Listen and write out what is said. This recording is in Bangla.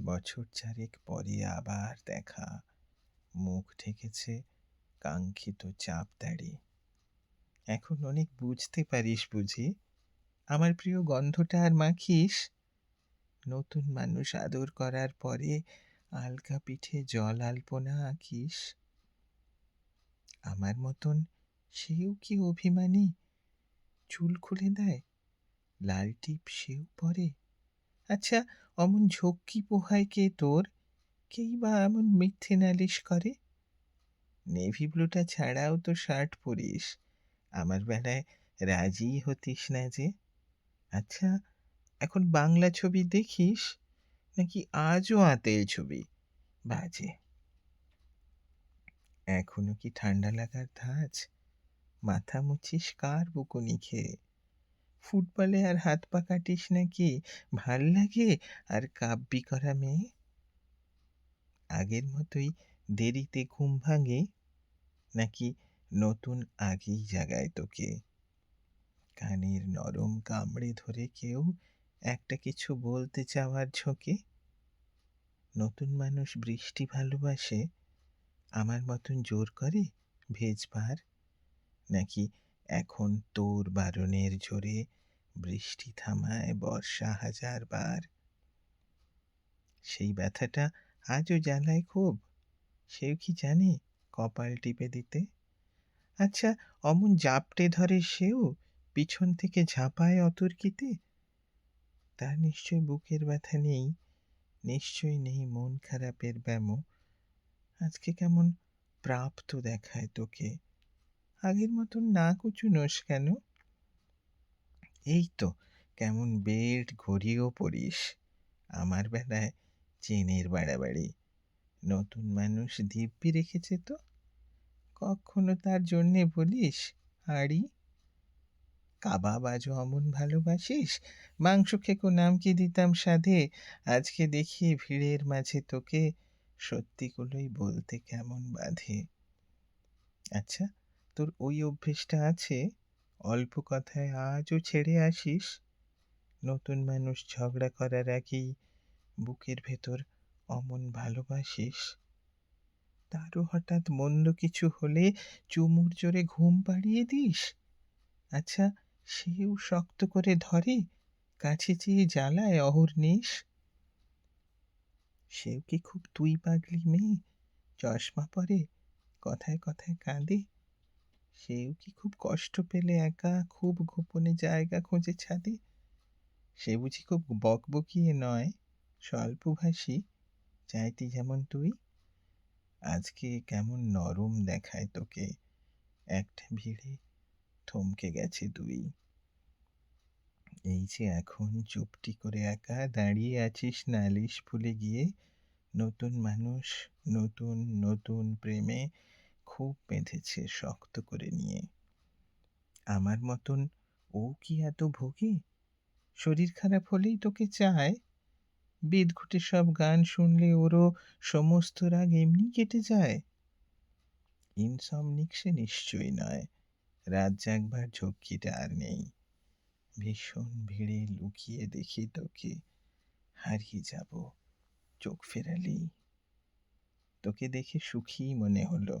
বছর চারেক পরে আবার দেখা। মুখ ঠেকেছে কাঙ্ক্ষিত চাপ দাড়ি। এখন অনেক বুঝতে পারিস বুঝি। আমার প্রিয় গন্ধটা আর মাখিস? নতুন মানুষ আদর করার পরে আলকা পিঠে জল আলপনা আঁকিস। আমার মতন সেও কি অভিমানী? চুল খুলে দেয়? লাল টিপ সেও পরে? আচ্ছা অমন ঝক্কি পোহায় কে তোর? কেই বা এমন মিথ্যে নালিশ করে? নেভি ব্লুটা ছাড়াও তো শার্ট পরিস। আমার বেলায় রাজি হতিস না যে। আচ্ছা এখন বাংলা ছবি দেখিস? নাকি আজও আতেল ছবি? বাজে। এখনও কি ঠান্ডা লাগার ধাঁচ? মাথা মুছিস কার বকুনি খেয়ে? ফুটবলে আর হাত পা কাটিস নাকি? ভালো লাগে? আর কাব্যি করা মেয়ে? আগের মতোই দেরিতে ঘুম ভাঙে নাকি নতুন আগেই জাগায় তোকে? কানের নরম কামড়ে ধরে কেউ একটা কিছু বলতে চাওয়ার ঝোঁকে? নতুন মানুষ বৃষ্টি ভালোবাসে, আমার মতন জোর করে ভেজবার? নাকি এখন তোর বারণের জোরে বৃষ্টি থামায় বর্ষা হাজার বার। সেই ব্যথাটা আজও জ্বালায় খুব, সেও কি জানে কপাল টিপে দিতে? আচ্ছা অমন জাপটে ধরে সেও পিছন থেকে ঝাঁপায় অতর্কিতে? তার নিশ্চয় বুকের ব্যথা নেই নিশ্চয় নেই মন খারাপের ব্যামো। আজকে কেমন প্রাপ্ত দেখায় তোকে। আগের মতন না কুচুনোস কেন? এই তো কেমন বেল্ট ঘড়িও পরিস। আমার বেলায় চেনের বাড়াবাড়ি। নতুন মানুষ দিব্যি রেখেছে তো? কখনো তার জন্যে বলিস, হাড়ি? কাবাব আজও অমন ভালোবাসিস? মাংস খেকো, নাম কি দিতাম সাধে? আজকে দেখি ভিড়ের মাঝে তোকে সত্যিগুলোই বলতে কেমন বাধে। আচ্ছা তোর ওই অভ্যেসটা আছে? অল্প কথায় আজও ছেড়ে আসিস? নতুন মানুষ ঝগড়া করার আগেই বুকের ভেতর অমন ভালোবাসিস? তারও হঠাৎ মন্দ কিছু হলে চুমুর জোরে ঘুম পাড়িয়ে দিস? আচ্ছা সেও শক্ত করে ধরে, কাছে চেয়ে জ্বালায় অহর্নিশ সেও কি খুব তুই পাগলি মেয়ে? চশমা পরে কথায় কথায় কাঁদে? সেও কি খুব কষ্ট পেলে একা? খুব গোপনে জায়গা খোঁজে ছাদে? সে বুঝি খুব বকবকিয়ে নয়। স্বল্পভাষী চাইতি যেমন তুই। আজকে কেমন নরম দেখায় তোকে। একটা ভিড়ে থমকে গেছে দুই। এই যে এখন চুপটি করে একা দাঁড়িয়ে আছিস নালিশ ভুলে গিয়ে, নতুন মানুষ, নতুন নতুন প্রেমে খুব বেঁধেছে শক্ত করে নিয়ে। আমার মতন ও কি এত ভোগে? শরীর খারাপ হলেই তোকে চায়? বিদঘুটে সব গান শুনলে ওরও সমস্ত রাগ এমনি কেটে যায়। ইনসমনিক সে নিশ্চয়ই নয়, রাত জাগবার ঝক্কিটা আর নেই। ভীষণ ভিড়ে লুকিয়ে দেখি তোকে, হারিয়ে যাব, চোখ ফেরালেই তোকে দেখে সুখী মনে হলো।